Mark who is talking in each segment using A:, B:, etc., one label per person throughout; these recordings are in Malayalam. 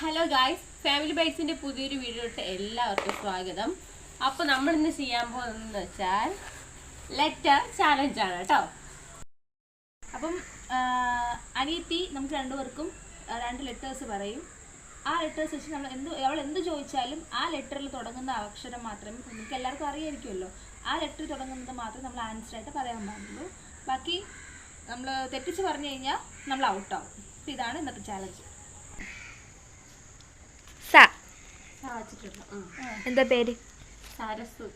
A: ഹലോ ഗായ്സ് ഫാമിലി ബൈറ്റ്സിന്റെ പുതിയൊരു വീഡിയോട്ട് എല്ലാവർക്കും സ്വാഗതം. അപ്പോൾ നമ്മൾ ഇന്ന് ചെയ്യാൻ പോകുന്നതെന്ന് വെച്ചാൽ ലെറ്റർ ചാലഞ്ച് ആണ് കേട്ടോ.
B: അപ്പം അനിയത്തി നമുക്ക് രണ്ടുപേർക്കും രണ്ട് ലെറ്റേഴ്സ് പറയും. ആ ലെറ്റേഴ്സ് വെച്ച് നമ്മൾ എന്ത് അവൾ എന്ത് ചോദിച്ചാലും ആ ലെറ്ററിൽ തുടങ്ങുന്ന അക്ഷരം മാത്രമേ നമുക്ക് എല്ലാവർക്കും അറിയായിരിക്കുമല്ലോ. ആ ലെറ്റർ തുടങ്ങുന്നത് മാത്രമേ നമ്മൾ ആൻസർ ആയിട്ട് പറയാൻ പാടുള്ളൂ. ബാക്കി നമ്മൾ തെറ്റിച്ച് പറഞ്ഞു കഴിഞ്ഞാൽ നമ്മൾ ഔട്ടാവും ഇതാണ് ഇന്നത്തെ ചാലഞ്ച്.
C: എന്താ പേര്?
A: സരസു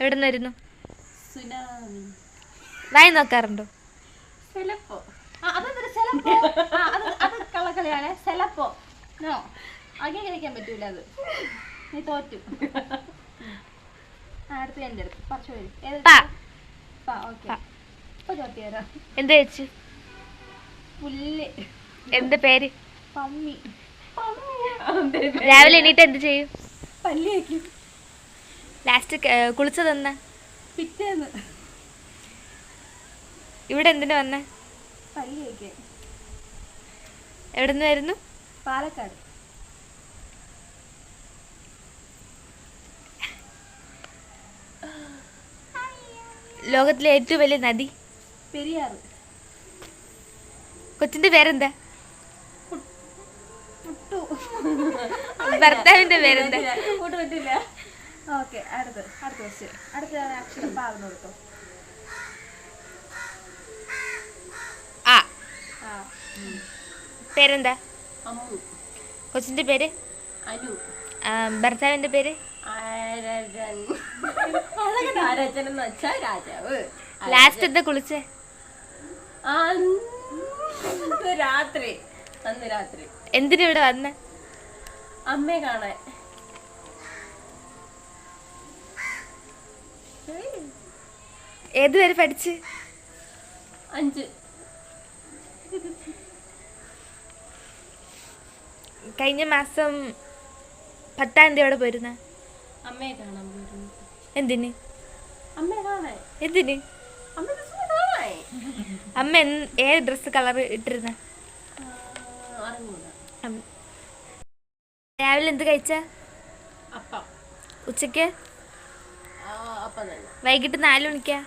C: എവിടെ നിന്നായിരുന്നു
A: സുനാമി.
C: വായി നോക്കാറുണ്ടോ?
B: സെലപ്പോ. അത് കള്ളക്കളിയാണ്. സെലപ്പോ. നോ. അംഗീകരിക്കാൻ പറ്റൂല അത്. നീ തോറ്റു. അടുത്ത് എന്റെ അടുത്ത്. കുറച്ച് പേര്. ഏത് ഓക്കെ. ഇപ്പൊ തരാം
C: എന്ത് വെച്ചു?
B: പുല്ല്.
C: എന്താ പേര്?
B: പമ്മി.
C: രാവിലെ എണീറ്റ് എന്ത് ചെയ്യും? ലാസ്റ്റ് കുളിച്ചത് തന്ന
B: പിറ്റേന്ന്.
C: ഇവിടെ എന്തിനു വന്ന?
B: എവിടുന്ന് വയ്ക്കാൻ
C: എവിടെ നിന്ന് വരുന്നു?
B: പാലക്കാട്.
C: ലോകത്തിലെ ഏറ്റവും വലിയ നദി?
B: പെരിയാറ്.
C: കൊച്ചിന്റെ പേരെന്താ? ഭർത്താവിന്റെ പേരെന്താ?
B: കൂട്ട് പറ്റില്ല ഓക്കെ അടുത്ത് അടുത്ത ക്വസ്റ്റ്യൻ അടുത്ത അക്ഷരം പാകുന്ന കൊടുത്തോ.
C: ആ.
B: ആ.
C: പേരെന്താ? കൊച്ചിന്റെ പേര്?
A: അനു.
C: ഭർത്താവിന്റെ പേര്? ലാസ്റ്റ് എന്താ കുളിച്ചേ?
A: രാത്രി. അന്ന് രാത്രി.
C: എന്തിനാ ഇവിടെ വന്ന?
A: അമ്മയെ കാണാൻ.
C: ഏതുവരെ പഠിച്ച്?
A: അഞ്ച്.
C: കഴിഞ്ഞ മാസം പത്താം തീയതി അവിടെ പോയിരുന്ന?
A: അമ്മയെ കാണാൻ പോയിരുന്നു.
C: എന്തിന്?
A: അമ്മയെ കാണാൻ.
C: എന്തിന്?
A: അമ്മ
C: ഏത് ഡ്രസ് കളർ ഇട്ടിരുന്ന? രാവിലെ എന്ത് കഴിച്ച?
A: അപ്പം. ഉച്ചയ്ക്ക്
C: വൈകിട്ട് നാല് മണിക്കാ?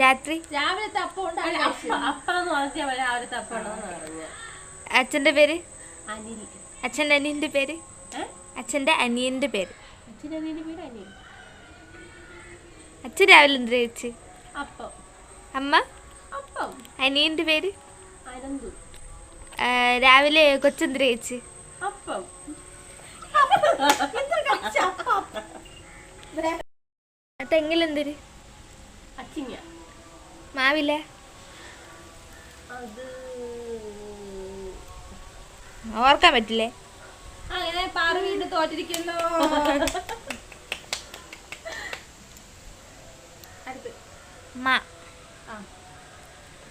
C: രാത്രി? അച്ഛന്റെ പേര്?
A: അച്ഛന്റെ
C: അച്ഛന്റെ അനിയന്റെ പേര്? അച്ഛന്റെ അനിയന്റെ പേര്? അച്ഛൻ രാവിലെ എന്ത് കഴിച്ച്?
A: അപ്പം.
C: അമ്മ? അനിയന്റെ പേര്?
A: അനന്തു.
C: രാവിലെ കൊച്ചെന്ത് കഴിച്ച്.
A: അപ്പം.
C: തെങ്ങിലെന്തൊരു?
A: അച്ചിങ്ങ.
C: മാവില്ല?
A: അത്
C: ഓർക്കാൻ പറ്റില്ലേ?
B: അങ്ങനെ പാറ വീണ്ടും തോറ്റിരിക്കുന്നു.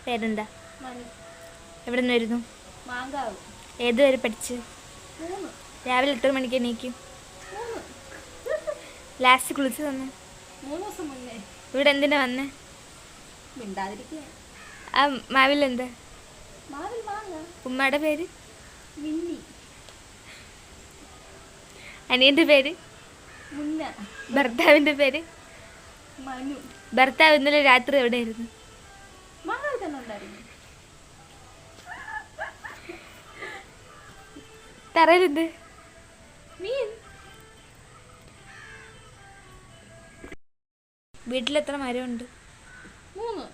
C: പേരെന്താ? എവിടെ നിന്ന് വരുന്നു? ഏതുവരെ പഠിച്ച്?
B: മൂന്ന്.
C: രാവിലെ എത്ര മണിക്ക് എണീക്കും? ലാസ്റ്റ് കുളിച്ച് തന്നു ഇവിടെ എന്തിനാ വന്നേ? ആ
B: മാവിൽ എന്താ?
C: ഉമ്മയുടെ പേര്? അനിയന്റെ പേര്? ഭർത്താവിന്റെ പേര്? ഭർത്താവ് ഇന്നലെ രാത്രി എവിടെയായിരുന്നു?
B: മാങ്ങാവ് മീൻ.
C: വീട്ടിൽ എത്ര മരമുണ്ട്?
B: മൂന്ന്.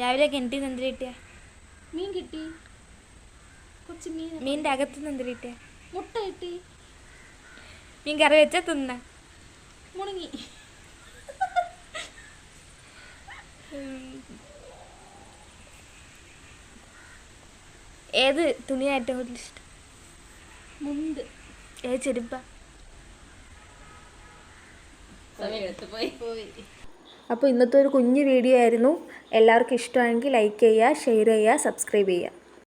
C: രാവിലെ കിണറ്റിൽ നിന്ന് എന്തിരി കിട്ടിയ?
B: മീൻ കിട്ടി. കൊച്ചു മീൻ.
C: മീന്റെ അകത്ത് നിന്ന് എന്തിരി കിട്ടിയ?
B: മുട്ട കിട്ടി.
C: മീൻ കറി വെച്ചാൽ തിന്ന?
B: മുണങ്ങി.
C: ഏത് ഏറ്റവും കൂടുതൽ ഇഷ്ടം?
B: മുണ്ട്.
C: ഏ ചെരുപ്പ. അപ്പോൾ ഇന്നത്തെ ഒരു കുഞ്ഞു വീഡിയോ ആയിരുന്നു. എല്ലാവർക്കും ഇഷ്ടമാണെങ്കിൽ ലൈക്ക് ചെയ്യുക ഷെയർ ചെയ്യുക സബ്സ്ക്രൈബ് ചെയ്യുക.